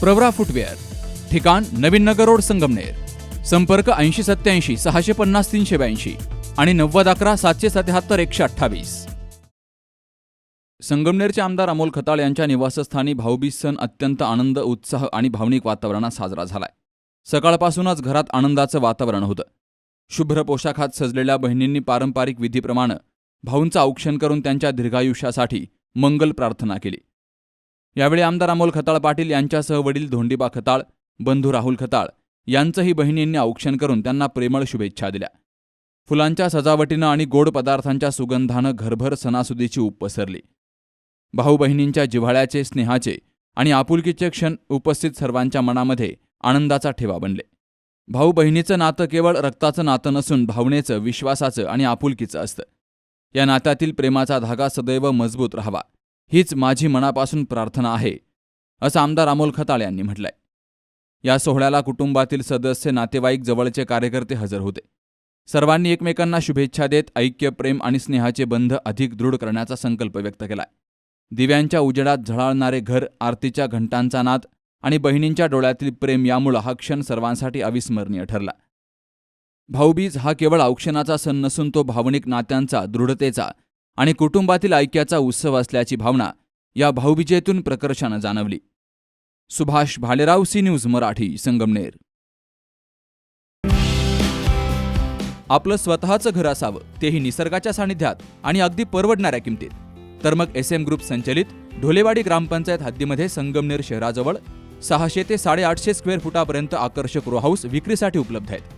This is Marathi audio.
प्रवरा फुटवेअर ठिकाण नवीन नगर रोड संगमनेर संपर्क ऐंशी सत्याऐंशी सहाशे पन्नास तीनशे ब्याऐंशी आणि नव्वद अकरा सातशे सत्याहत्तर एकशे अठ्ठावीस. संगमनेरचे आमदार अमोल खताळ यांच्या निवासस्थानी भाऊबीज सण अत्यंत आनंद उत्साह आणि भावनिक वातावरणात साजरा झालाय. सकाळपासूनच घरात आनंदाचं वातावरण होतं. शुभ्र पोशाखात सजलेल्या बहिणींनी पारंपरिक विधीप्रमाणे भाऊंचं औक्षण करून त्यांच्या दीर्घायुष्यासाठी मंगल प्रार्थना केली. यावेळी आमदार अमोल खताळ पाटील यांच्यासह वडील धोंडीबा खताळ बंधू राहुल खताळ यांचंही बहिणींनी औक्षण करून त्यांना प्रेमळ शुभेच्छा दिल्या. फुलांच्या सजावटीनं आणि गोड पदार्थांच्या सुगंधानं घरभर सणासुदीची ऊब पसरली. भाऊ बहिणींच्या जिव्हाळ्याचे स्नेहाचे आणि आपुलकीचे क्षण उपस्थित सर्वांच्या मनामध्ये आनंदाचा ठेवा बनले. भाऊ बहिणीचं नातं केवळ रक्ताचं नातं नसून भावनेचं विश्वासाचं आणि आपुलकीचं असतं. या नात्यातील प्रेमाचा धागा सदैव मजबूत राहावा. हीच माझी मनापासून प्रार्थना आहे असं आमदार अमोल खताळ यांनी म्हटलंय. या सोहळ्याला कुटुंबातील सदस्य नातेवाईक जवळचे कार्यकर्ते हजर होते. सर्वांनी एकमेकांना शुभेच्छा देत ऐक्य प्रेम आणि स्नेहाचे बंध अधिक दृढ करण्याचा संकल्प व्यक्त केलाय. दिव्यांच्या उजेडात झळाळणारे घर आरतीच्या घंटांचा नाद आणि बहिणींच्या डोळ्यातील प्रेम यामुळं हा क्षण सर्वांसाठी अविस्मरणीय ठरला. भाऊबीज हा केवळ औक्षणाचा सण नसून तो भावनिक नात्यांचा दृढतेचा आणि कुटुंबातील ऐक्याचा उत्सव असल्याची भावना या भाऊबीजेतून प्रकर्षानं जाणवली. Subhash Bhalerao C News Marathi Sangamner. आपलं स्वतःचं घर असावं तेही निसर्गाच्या सानिध्यात आणि अगदी परवडणाऱ्या किमतीत. तर मग एस एम ग्रुप संचलित ढोलेवाडी ग्रामपंचायत हद्दीमध्ये संगमनेर शहराजवळ सहाशे ते साडेआठशे स्क्वेअर फुटापर्यंत आकर्षक रो हाऊस विक्रीसाठी उपलब्ध आहेत.